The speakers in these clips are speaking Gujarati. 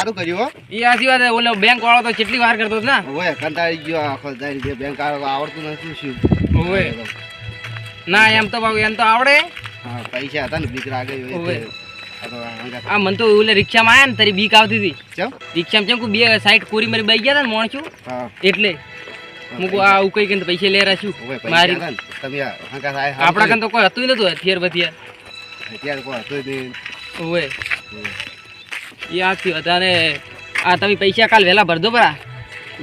સારું કર્યું એ ઓલો બેંક વાળો તો કેટલી વાર કરતો ને? ઓય કંટાળી ગયો આખો દાડી જે બેંક આવડતું નથી શું. ઓવે. ના એમ તો એમ તો આવડે. હા પૈસા હતા ને બીક લાગે આ મને તો ઓલે રિક્ષામાં આયા ને તારી બીક આવતી હતી. ચમ? રિક્ષામાં ચમ કે બે સાઈડ કોરી મારી બાઈ ગયા હતા ને હા. એટલે. હું કહું આ ઉકઈ કઈ પૈસા લેરા છું મારી તમે આપણા કાન તો કોઈ હતું નતું હથિયાર બથિયાર. કોઈ હતું નહીં. એ આખી હતા આ તમે પૈસા કાલ વહેલા ભરજો પરા.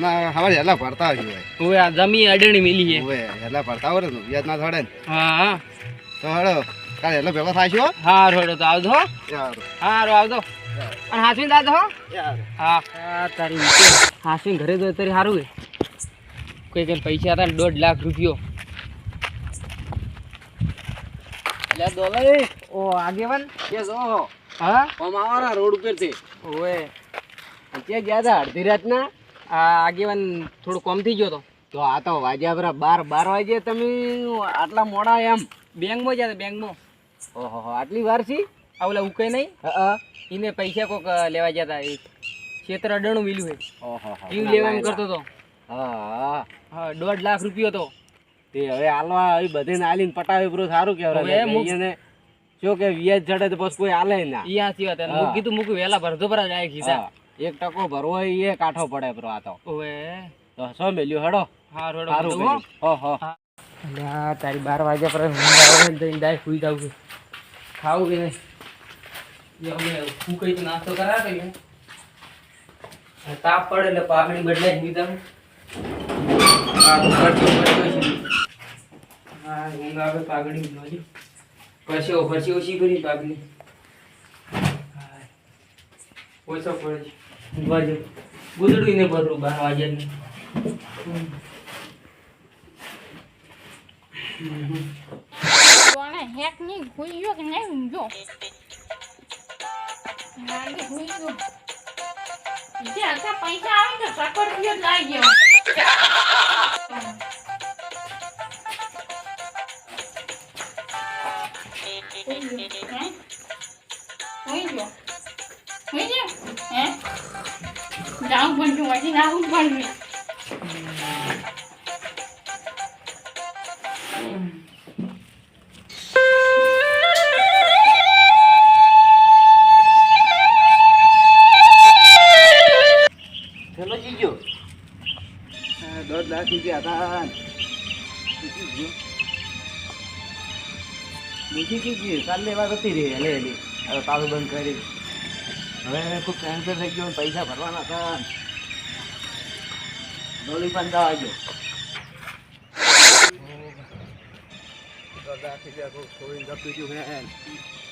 ના હવે હેલા ભરતા આવજો હવે આ જમી અડણી મિલી છે. હવે હેલા ભરતા આવરે ને વ્યાજ ના થડે હા હા. તો હળો કાલ હેલો ભેગો થાશો હો? હા રોડો તો આવજો હો. હારો આવજો. અને હાસવીને દાદો હો. યાર. હા. તારી હાસવીને ઘરે જો તારી સારું હે કોઈ કઈ પૈસા હતા દોઢ લાખ રૂપિયો. લે દોલે ઓ આગેવાન. કે જો હા? આમ રોડ ઉપર ઓએ ત્યાં ગયા હતા? અડધી રાતના? આ આગેવાન થોડું કોમ થઈ ગયો તો તો આ તો વાગ્યા બરા બાર બાર વાગે તમે આટલા મોડા એમ બેંકમાં જતા હતા બેંકમાં? ઓહો આટલી વાર છે? આ ઓલા ઉકે નહીં હા એને પૈસા કોક લેવા જતા હતા એ ક્ષેત્ર અડણું મિલ્યું હોય ઓહો એવું લેવા એમ કરતો હતો. હા હા. દોઢ લાખ રૂપિયો તો તે હવે હાલવા બધે આલીને પટાવે પૂરું સારું હવે કહેવાય જો કે વ્યાજ ચડે તો પછી કોઈ હાલે ના. ઈ હાચી વાત હા. કીધું મૂકું વેલા ભરતો ભરા જાય કીધા. એક ટકો ભરવો હોય એ કાઠો પડે બરો આ તો. ઓએ તો સો મેલ્યું હડો? હા. રોડો સારું હો. હો. હો અલ્યા તારી બાર વાગ્યા પર હું આવે ને તો ડાયરેક્ટ સુઈ જાઉં છું. ખાવું કે નહીં? એ અમે હું કઈ તો નાસ્તો કરા કઈ તાપ પડે એટલે પાઘડી બદલાઈ દીધા આ તો પરચો પડતો છે હા હું આવે પાઘડી બદલાવી પછી પછી ઓછી પાઘડી હા. ઓછો પડે ઊંઘવા જેવું ને ભરવું બાર હેકની ભૂઈ ગયો કે નહીં ઊંઘ્યો નાની ભૂઈ ગયો જે હતા પૈસા આવે ને રૂપિયો જ લાગી ગયો. ના ઉઠ પણ છું. ચલો જીજો આ દોઢ લાખ રૂપિયા હતા બીજી ગઈ કાલ જતી રહી હેલે હેલી હવે પાછું બંધ કરી હવે ખૂબ કેન્સર થઈ ગયો પૈસા ભરવાના હતા ડોલી હે.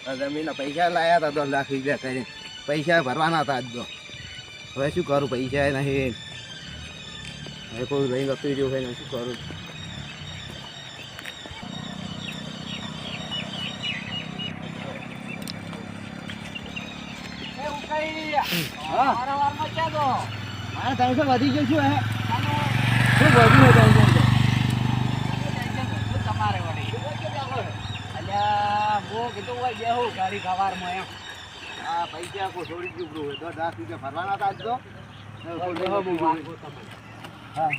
આ જમીનના પૈસા લાયા હતા દોઢ લાખ રૂપિયા કરીને. પૈસા ભરવાના હતા આજ તો. હવે શું કરું પૈસા નહીં. હવે કોઈ રહી નતું રહ્યું હોય શું કરું? મારા ત્રણસો વધી ગયું છું હે. ગાડી સવારમાં એમ આ પૈસા કોઈ છોડી ગયું બરું દોઢ લાખ રૂપિયા ભરવાના હતા તો. હા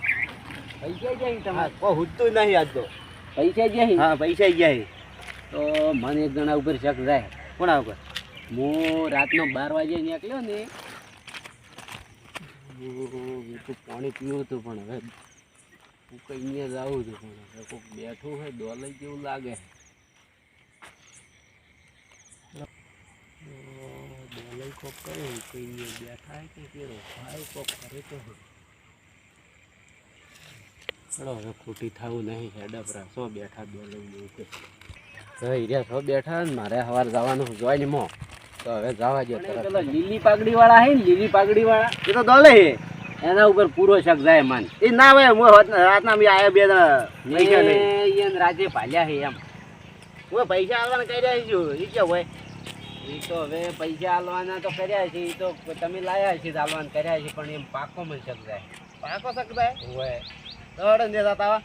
પૈસા હા, તમારે કોઈ હુજતું નહીં આજ તો પૈસા જાય હા પૈસા છે. તો મને એક જણા ઉપર શક જાય કોના ઉપર હું રાતનો બાર વાગે નીકળ્યો ને પાણી પીવું હતું પણ હવે હું કઈ અહીંયા જાઉં છું પણ કોઈક બેઠું હોય ડોલર જેવું લાગે. ડોલર કોક કરે કોઈ બેઠા હોય કે કેરો ભાઈ કોક કરે તો ચલો હવે ખોટી થવું નહીં હેડપરા સો બેઠા ડોલર જેવું કે બેઠા ને મારે સવાર જવાનું જોઈ ને મો. તો હવે જવા દો પેલો લીલી પાઘડી વાળા હે ને લીલી પાઘડી વાળા એ તો દોલે એના ઉપર પૂરો શક જાય મન. એ ના હોય હું રાત- રાતના મેં આયા બે. નહીં રાજે ફાલ્યા છે એમ. હું પૈસા આવવાના કર્યા છું એ કે હોય. એ તો હવે પૈસા આલવાના તો કર્યા છે એ તો તમે લાયા છે આલવાના કર્યા છે પણ એમ પાકો માં શક જાય. પાકો શકતા હોય. તો હડો ને જતા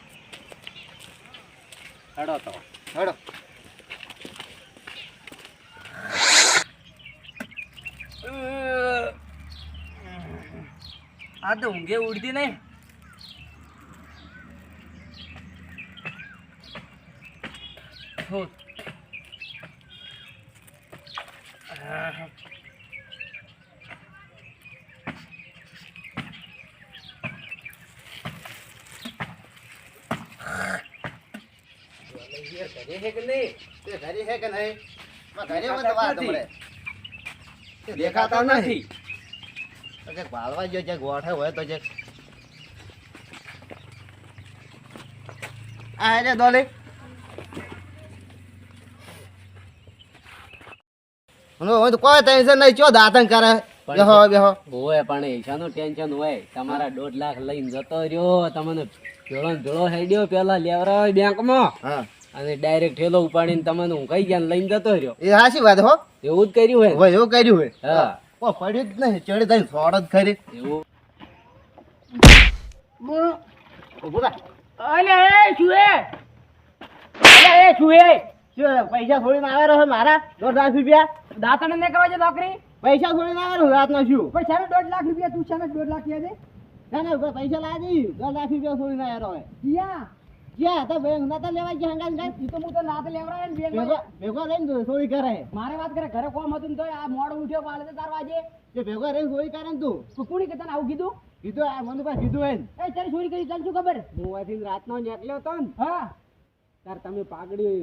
હડો તો. હડો. આ તો ઊંઘે ઉડતી નહીં. ઘરે છે કે નહીં? તે ઘરે છે કે નહીં? ઘરે દેખાતા નથી. તો જે ભાળવા જો જે ગોઠે હોય તો જે આ હે દોલે નો તો કોઈ ટેન્શન નહીં ચો દાતન કરે? બેહો બેહો. હોય પણ ઈશાનું ટેન્શન હોય? તમારા દોઢ લાખ લઈને જતો રહ્યો તમને ભેળો ને હેડ્યો પેલા લેવરાય બેંકમાં. હા. અને ડાયરેક્ટ ઠેલો ઉપાડીને તમને ઊંઘાઈ ગયા લઈને જતો રહ્યો. એ હાચી વાત હો. એવું જ કર્યું હોય? હોય એવું કર્યું હોય. હા. ઓ પડ્યું જ નહીં ચડી થઈને સોડ જ ખરી. એવું? અલે એ છુએ અલે એ છુએ પૈસા થોડી ના આવે રહ્યો મારા? દોઢ લાખ રૂપિયા? દાતણ ને કરવા છે નોકરી? પૈસા થોડી ના આવે રહ્યો રાતના શું? પણ શાને દોઢ લાખ રૂપિયા? તું છે દોઢ લાખ કહેજે ના ના ઊભા પૈસા લાવી દઈ દોઢ લાખ રૂપિયા થોડી ના આવ્યો હોય જ્યાં હતા બેંક નતા લેવા ગયા હંગાત હંગાત. ઈ તો હું તો નાતે લેવરાય ને બેંક ભેગો રહીને થોડી કરે. મારે વાત કરે ઘરે કોમ હતું આ મોડો ઉઠ્યો પાલે તો તાર વાજે જે ભેગો રહીને સોરી કરે ને તું. તું કોણી કે તને આવું કીધું? કીધું આ મને પાસે કીધું એ તારી ચોરી કરી ચાલ શું ખબર? હું અહીંથી રાતનો નીકળ્યો તો ને. હા. તાર તમે પાઘડી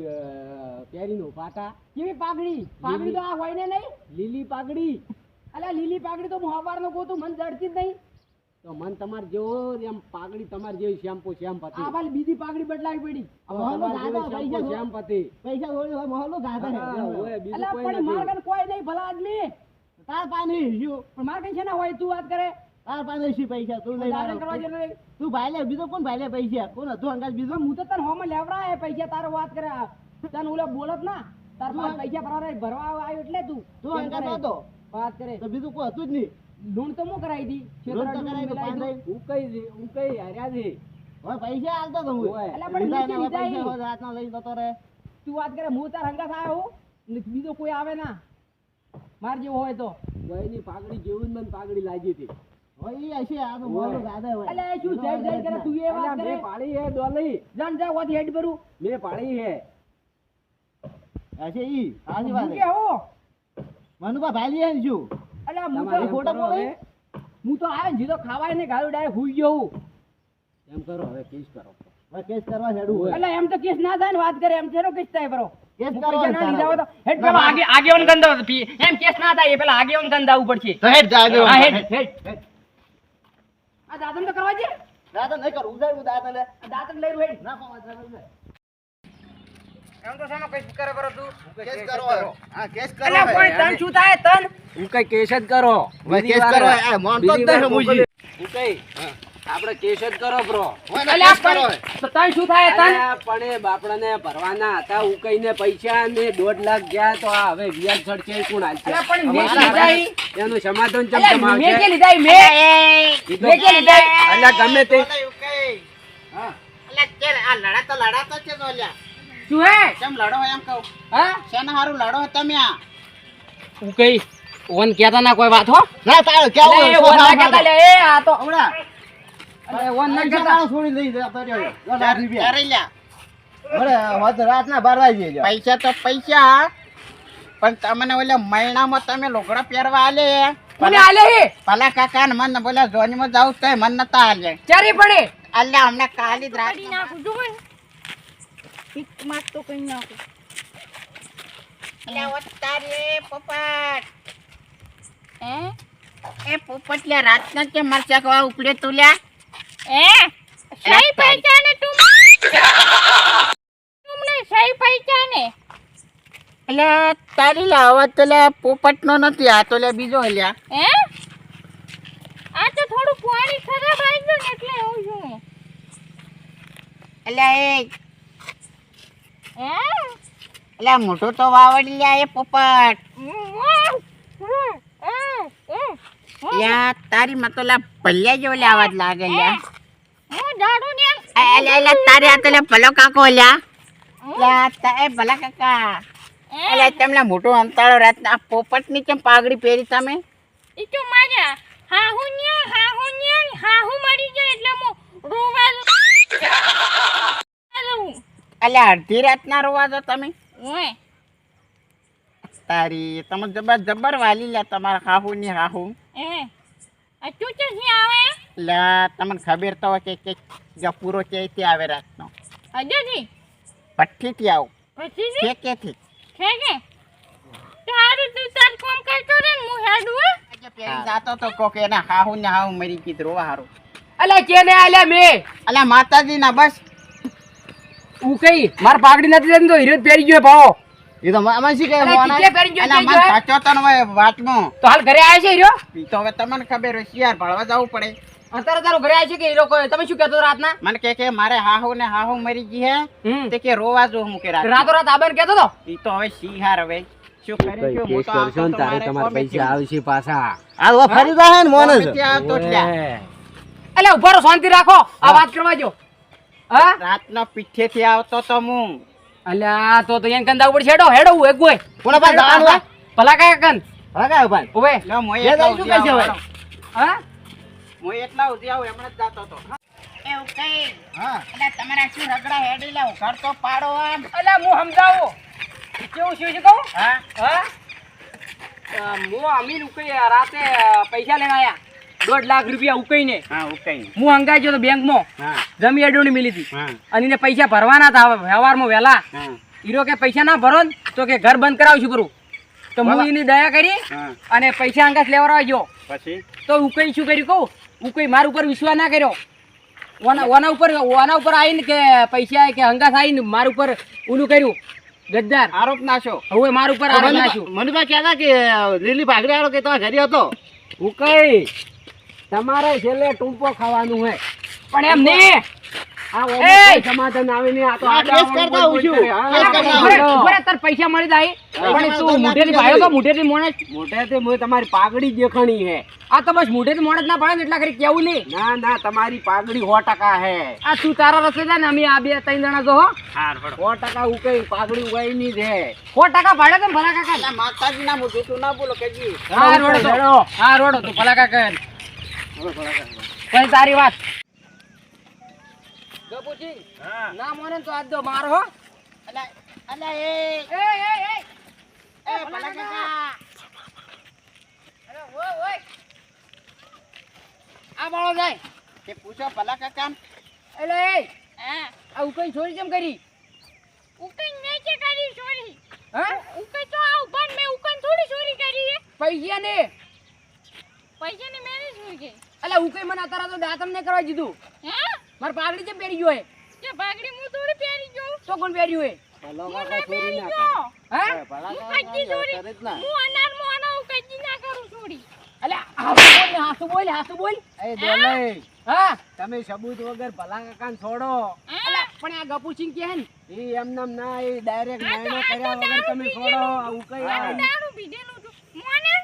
પહેરીને ઊભા હતા કેવી પાઘડી? પાઘડી તો આ હોય ને નહીં. લીલી પાઘડી. અલ્યા લીલી પાઘડી તો હું હવારનો ગોતું મને જડતી જ નહીં. તો મન તમાર જેવો એમ પાગડી તમાર જેવી શેમ્પુ શેમ્પ હતી. આ પાલી બીજી પાગડી બદલાવી પડી. મહોલો તમાર પૈસા શેમ્પ પૈસા થોડી હોય મહોલો હા, હોય, બીજું કોઈ પણ માર નથી કને કોઈ નહીં ભલા આદમી. તાર પાને શું પણ માર કઈ છે ના હોય તું વાત કરે? તાર પાને શું પૈસા તું લઈ કરવા જેને તું ભાઈ લે બીજો કોણ ભાઈ લે પૈસા? કોણ હતો અંગાજ બીજો? હું તો તને હોમાં લેવડાય પૈસા તારો વાત કરે. તને ઓલા બોલત ના. તાર પાસે ભરવા આવ્યો એટલે તું. તું અંગાજ હતો વાત કરે. તો બીજું કોઈ હતું જ નહીં. લૂણ તો હું કરાવી દી? લોન તો કરાવી દઉં. હું કઈ હું છે. હવે પૈસા હાલતો તો હું. હોય. પણ પૈસા રાતના લઈને જતો રહે. તું વાત કરે હું તાર હંગા થાય હું? બીજો કોઈ આવે ના. માર જેવો હોય તો. વયની પાઘડી જેવું મને પાઘડી લાગી હતી. હોય હશે આ તો મોટું ગાધા હોય. અલ્યા શું જઈ જઈ કરે? તું એ વાત કરે? મેં હે ડોલી. જાણ જા વાથી હેડ ભરું. મેં પાડી હે. હશે ઈ. સાચી વાત કે હો? મનુભા ભાઈ લે શું અલ્યા હું તો ખોટો બોલે? હું તો આવે ને જીતો ખાવાય ને ગાળું ડાયરેક્ટ હુઈ ગયો એમ કરો હવે કેસ કરો. હવે કેસ કરવા હેડું હોય. એટલે એમ તો કેસ ના થાય ને વાત કરે એમ છેનો કેસ થાય બરો કેસ કરો હેડ પેલા આગે આગેવાન એમ કેસ ના થાય એ પેલા આગેવાન ગંદા ઉપર તો હેડ જા હેડ. હેડ આ દાદન તો કરવા દે. દાદા નહીં કરું ઉધાર દાદા લે આ દાદન લઈ રહ્યો હેડ. ના પાવા દાદા તું કેસ કરો હા કેસ કરો અલ્યા કોઈ તન શું થાય તન? હું કઈ જ કરો. બ્રો. ને તન શું થાય તન? પણ એ બાપડાને ભરવાના હતા ઉકઈને પૈસા ને દોઢ લાખ ગયા તો આ હવે વ્યાજ ચડશે કોણ હાલશે? પણ મેં લીધા એનું સમાધાન ચમ અલ્યા મેં કે લીધા ઈ, મેં? ઈ તો- મેં કે લીધા અલ્યા ગમે તે. હા અલ્યા કે આ લડા તો લડા તો છે અલ્યા. શું હે? કેમ લડો એમ કહું? હા? શેના હારું લડો તમે આ? હું કઈ ઓન કહેતા ના કોઈ વાત હો? ના તારે અલ્યા, એ ઓન ના કહેતા લે એ આ તો હમણાં. અલ્યા, ઓન ના પૈસા છોડી લઈ બાર વાગી તો પૈસા. પણ તમને ઓલા મહિનામાં તમે લોગડા પહેરવા આલે કોને આલે હે? ભલા કાકા ને મને બોલા જોનીમાં જાવ તો મન નતા આલે. ચારી પડે? અલ્યા અમને કાલી દ્રાડી નાખું ને એક માસ તો કરી નાખું અલ્યા તારે પોપટ. હે? એ પોપટ લ્યા રાતના કે મરચા કવા ઉપડે તું લ્યા હે? સહી પૈસાને તું તુમને સહી પૈસાને. એટલે તારી લ્યા અવાજ તો લ્યા પોપટ નો નથી આ તો લે બીજો લ્યા. હે? આ તો થોડું પાણી ખરાબ આવી ગયું એટલે એવું છું એટલે એ અલ્યા મોટું તો વાવડી લ્યા એ પોપટ. યા તારી માં તો લ્યા ભલ્યા જેવો લ્યા અવાજ લાગે લ્યા હું? દાડુ ને એલે એલે તારે આ તો લ્યા ભલો કાકો લ્યા લ્યા તા એ ભલા કાકા. એલે તમને મોટો અંતાળો રાતના પોપટની કેમ પાઘડી પહેરી તમે? ઈ તો મારા હા હું ને હા હું ને હા હું મરી જાય એટલે હું રોવા લઉં. અલ્યા અડધી રાતના રોવા છો તમે. ઓય. તારી તમે જબર જબર વાલી લે તમારા હાહુ ની હાહુ. એ આ તું ક્યાંથી આવે? લ્યા તમને ખબર તો કે કે કે થી આવે રાતનો. અજયજી ભઠ્ઠીથી આવું. થી કે કેથી છે કે તારું તું તાર કોમ કરતો રે ને હું હેડું હો. પેલી જાતો તો કોક ના હાહુ ને હાહુ મરી ગઈ રોવા હારું. અલ્યા કેને આલ્યા મે. અલ્યા માતાજી ના બસ. હું કઈ? માર પાઘડી નથી લેતી તો હીરો પહેરી ગયો ભાવો. એ તો અમે શી કહે અલ્યા પહેરી ગયો અને મને સાચો તો હોય વાતમાં તો હાલ ઘરે આવ્યા છે હીરો? તો હવે તમને ખબર હોય શિયાર ભળવા જવું પડે. અત્યારે તારો ઘરે આવ્યા છે કે હીરો કોઈ તમે શું કહેતો રાતના? મને કે કે મારે હાહુ ને હાહુ મરી ગઈ હે. તે કે રોવા જો હું કે રાત. રાતો રાત આબન કહેતો તો એ તો હવે શિહાર હવે. તો તો તો મોને શાંતિ રાખો. આ વાત કરવા જો હા? રાતનો પીઠેથી આવતો તો હું અલ્યા તો તો એન કંદા ઉપર છેડો હેડો હું એક ગોય. કોના પાસે જવાનું હોય? ભલા કાય કન? ભલા કાંઈ ભાઈ ઓવે લો મોય એ એટલા જઈશું સુધી છે આવું, હવે? હા? મોય એટલા ઉધી આવ એમણે જ જાતો તો. એ કઈ? હા. એટલે તમારા શું રગડા હેડી લાવ ઘર તો પાડો આમ અલ્યા હું સમજાવો? કેવું શું છે કહું? હા? હા? હું અમીર ઉકઈ રાતે પૈસા લેવા આયા. દોઢ લાખ રૂપિયા ઉકાઈને હા અંગાઈ ગયો તો બેંકમાં. જમી અડોની મિલી હતી. અને એને પૈસા ભરવાના હતા વ્યવહારમાં વહેલા. હીરો કે પૈસા ના ભરો તો કે ઘર બંધ કરાવશું કરું તો હું એની દયા કરી અને પૈસા અંગાસ લેવા ગયો. પછી? તો ઉકાઈ શું કર્યું કહું? ઉકાઈ મારા ઉપર વિશ્વાસ ના કર્યો. ઓના ઓના ઉપર ઓના ઉપર આવીને કે પૈસા કે અંગાસ આવીને મારા ઉપર ઓલું કર્યું. ગદ્દાર. આરોપ નાશો. હવે મારા ઉપર આરોપ નાખ્યું મને કહેતા કે લીલી પાઘડી આરો કે તમારા ઘરે હતો? ઉકઈ તમારે છેલ્લે ટૂંપો ખાવાનું પણ એમ સમાધાન આવે આ તો હું તારે પૈસા મળી જાય. પણ તું તો ભાયો તો દે. મોણસ મોઢેથી મોય તમારી પાઘડી દેખાણી હે. આ તો બસ મુઠેથી મોણસ ના પડે ને એટલા કરી કેવું નહીં. ના ના તમારી પાઘડી સો ટકા હે. આ તું તારા રસ્તે જા ને અમે આ બે ત્રણ જણા તો હો. હાર હળો સો ટકા ઉકઈ પાઘડી ઉગાઈ ની છે હે. સો ટકા ભાડે તો ભલા કાકા માતાજી ના મું તું ના બોલો કે હા રોડો હા રોડો તો ભલા કાકા કઈ તારી વાત. ગપુજી ના મોને તો આજ દો મારો હો. અલે અલા એ. એ એ એ. એ ભલા કાકા. અરે ઓય ઓય. આ બાળો જાય. તે પૂછો ભલા કાકા અલે એ આ ઉકઈ છોરી કેમ કરી? ઉકઈ મેં કે કરી છોરી હા? ઉકઈ તો આ ઊભા મેં ઉકઈ થોડી ચોરી કરી હે. પૈસા ને પૈસા ને મેં નહીં ચોરી કરી એટલે કઈ મને અત્યારે તો દાતમ ને કરવા દીધું. હે? માર પાઘડી કેમ પહેરી ગયો હે કે પાઘડી હું થોડી પહેરી ગયો. તો કોણ પહેર્યું હે હું ના પહેરી ગયો. હા? હું કજી ચોરી હું અનાર મો અના હું કજી ના કરું છોડી એટલે હાસુ બોલ હાસુ બોલ હાસુ બોલ. એ દોલે. હા? તમે સબૂત વગર ભલા કાકા છોડો. હા? પણ આ ગપુ સિંહ કે હે ને? એ એમનેમ ના એ ડાયરેક્ટ આ નાયણો કર્યા વગર તમે છોડો આ ઉકઈ આ. દારૂ પીધેલું છું મોને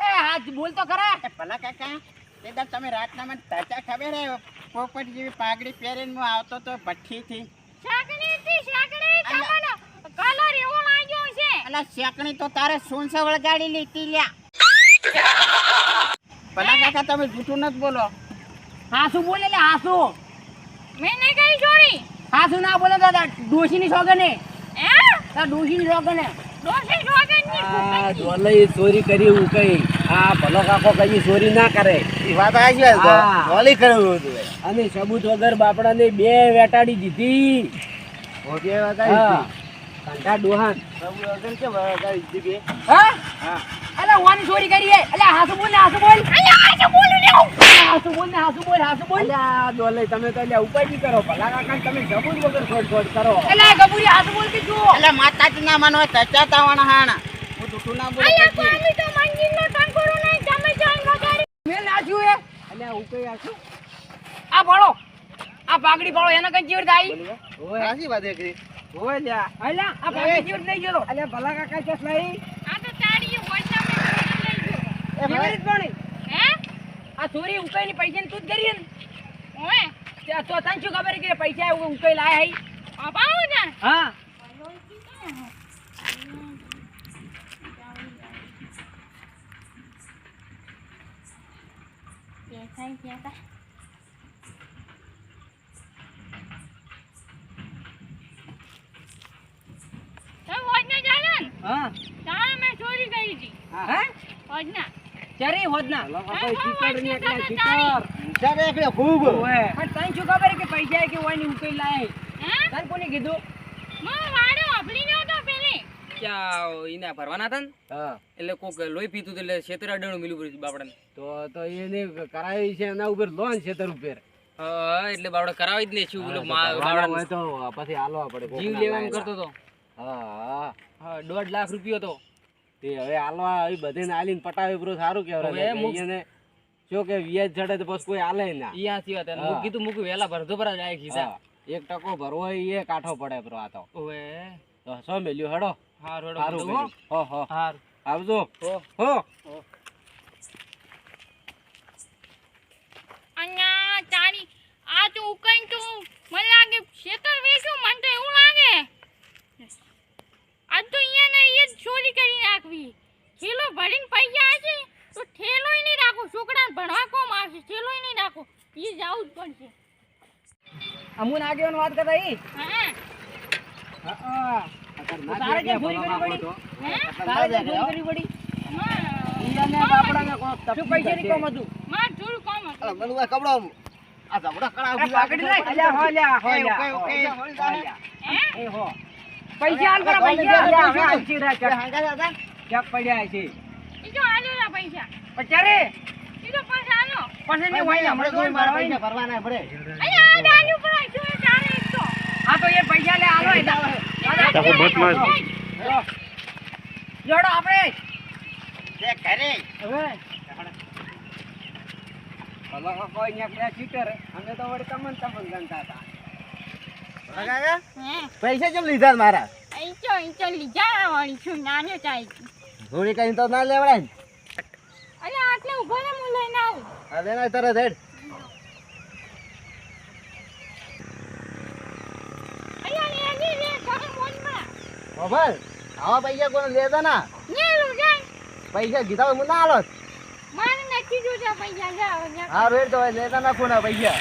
એ હાથ બોલ તો ખરા. કે ભલા કાકા તે તમે રાતના મને તાચા ખબર હે પોપટ જેવી પાઘડી પહેરીને હું આવતો તો ભઠ્ઠીથી. શાકણી હતી શાકણી તમને કલર એવો લાગ્યો છે. અલા શેકણી તો તારે સુનસે વળગાડી લીધી લ્યા. ભલા કાકા તમે જૂઠું નથી બોલો. હાસુ બોલે લે હાસુ. મેં નહીં કરી ચોરી હાસુ ના બોલે દાદા ડોશીની સોગને હે? ડોશીની સોગને ફૂંકાઈ. દોલઈ ચોરી કરી ઉકઈ આ ભલો કાકો કઈ ચોરી ના કરે. એ વાત આવી છે. હા. ગોલી કર્યું હતું અને સબૂત વગર બાપડાને બે વેટાડી દીધી. ઓકે, એ વાત આવી હા. હતી. કાંઠા ડોહાન પ્રભુ વગર કેમ? હા? હા. અલે વાની ચોરી કરી હે. અલે હાસુ બોલ ને હાસુ બોલ. અલે હાસુ બોલ ને હાસુ બોલ ને હાસુ બોલ હાસુ બોલ. અલે દોલે તમે તો અલે ઉપાય કરો. ભલા કાકા તમે સબૂત વગર ખોટ ખોટ કરો. અલે ગબુરી હાસુ બોલ કે જો એટલે માતાજી ના માનો તચા વાણા હાણા. હું ના બોલું અલ્યા. તો ટંકોરો નહીં તમે જઈને વગાડી મે નાખ્યું હું કઈ આ છું આ ભાળો આ પાઘડી ભાળો એને કઈ ચીવડ આવી સાચી વાત એકરી. ઓય લ્યા. અલ્યા આ પાઘડી જીવડ લઈ ગયો અલ્યા ભલા કાકા ચસ લઈ આ તો તાડી વોટ્સએપ લઈ ગયો. એ પાણી હે? આ ચોરી ઉકાઈ ની પૈસા તું જ કરી ને ઓએ ત્યાં તો તને શું ખબર કે પૈસા ઉકાઈ લાયા હઈ આ પાઉ ને. હા. થઈ ગયા હતા હા. તારે મેં ચોરી કરી હોજના. ચરી હોજના. ના ખૂબ. હોય પણ તને શું ખબર કે પૈસા કે હોયની ઉકેલ લાય? તને કોને કીધું? ક્યાં ભરવાના હતા ને? એટલે કોક લોહી પીતું એટલે છેતર અડાણું મિલું પડ્યું બાપડાને. તો તો એને કરાવી છે એના ઉપર લોન છેતર ઉપર. એટલે બાપડે કરાવી જ નહીં છું બોલો હોય તો પછી હાલવા પડે જીવ લેવાનું. કરતો તો? હા હા. હા દોઢ લાખ રૂપિયો તો. તે હવે હાલવા એ બધે હાલીને પટાવે પૂરું સારું કહેવાય. એને જો કે વ્યાજ ચડે તો પછી કોઈ હાલે ના. ઈ હાચી વાત હું. કીધું મૂકું વહેલા ભરતો પર જાય ખીધા એક ટકો ભરવો એ કાઠો પડે પ્રો આ તો. ઓવે. તો સો મેલ્યું હેડો. હાર રોડો હો. હો. હો આવજો. હો. હો. અહીંયા તારી આ તો ઉકઈ તો મને લાગે શેતર વેચ્યું મને તો એવું લાગે. આ તો અહીંયા ને અહીંયા જ ચોરી કરી નાખવી. થેલો ભરીને પૈસા આવશે તો થેલોય નહીં રાખો. છોકરાને ભણવા કોમ આવશે થેલોય નહીં રાખો. એ જવું જ પડશે અમુન આગેવાન વાત કરતા ઈ હા હા. તારે જે ચોરી કરવી પડી? તારે જે ચોરી કરવી પડી? માં બાપડાને કોક શું પૈસાની કોમ હતું? માં થોડું કામ હતું. મને આ કપડો આ ઝબડા કળા એ પાકડી લઈ અલ્યા હો લ્યા હો લ્યા ઓકે, ઓકે. હો લ્યા. હે એ હો. પૈસા હવે. ચક. પડ્યા છે. એ પચારે. એ તો આલો. પછી હોય ભરવાના પડે. આ તો આ તો એ પૈસા લે આલો. એટલે જોડો આપણે. તે ઘરે. હવે. હલો કોઈ ન્યા ચીટર અમે તો વળી તમન તમન ગણતા હતા. પૈસા કેમ લીધા મારા? ઈચો ઈચો લીધા વાળી છું નાનો ચાઈ થોડી કઈ તો ના લેવડાય અરે આટલે ઊભો ને હું લઈને આવું. અરે ના તરત હેડ અહીંયા ને ને ને ઘરે મોજમાં ખબર આવા પૈસા કોને લેતા ના? ને પૈસા કીધા હું ના આલો મારે નથી જોતા પૈસા જાવ હારું હેડ તો લેતા ના કોના પૈસા.